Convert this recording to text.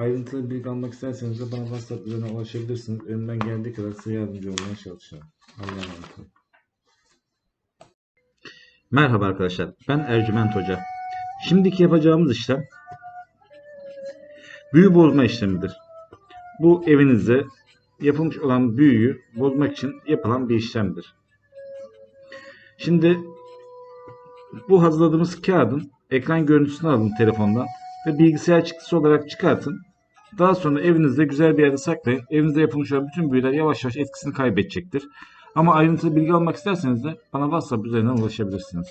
Ayrıntılı bilgi almak isterseniz de bana WhatsApp üzerinden ulaşabilirsiniz. Elimden geldiği kadar size yardımcı olmaya çalışacağım. Allah'a emanet olun. Merhaba arkadaşlar, ben Ercüment Hoca. Şimdiki yapacağımız işlem büyü bozma işlemidir. Bu evinizde yapılmış olan büyüyü bozmak için yapılan bir işlemdir. Şimdi bu hazırladığımız kağıdın ekran görüntüsünü alın telefondan ve bilgisayar çıktısı olarak çıkartın. Daha sonra evinizde güzel bir yerde saklayın. Evinizde yapılmış olan bütün büyüler yavaş yavaş etkisini kaybedecektir. Ama ayrıntılı bilgi almak isterseniz de bana WhatsApp üzerinden ulaşabilirsiniz.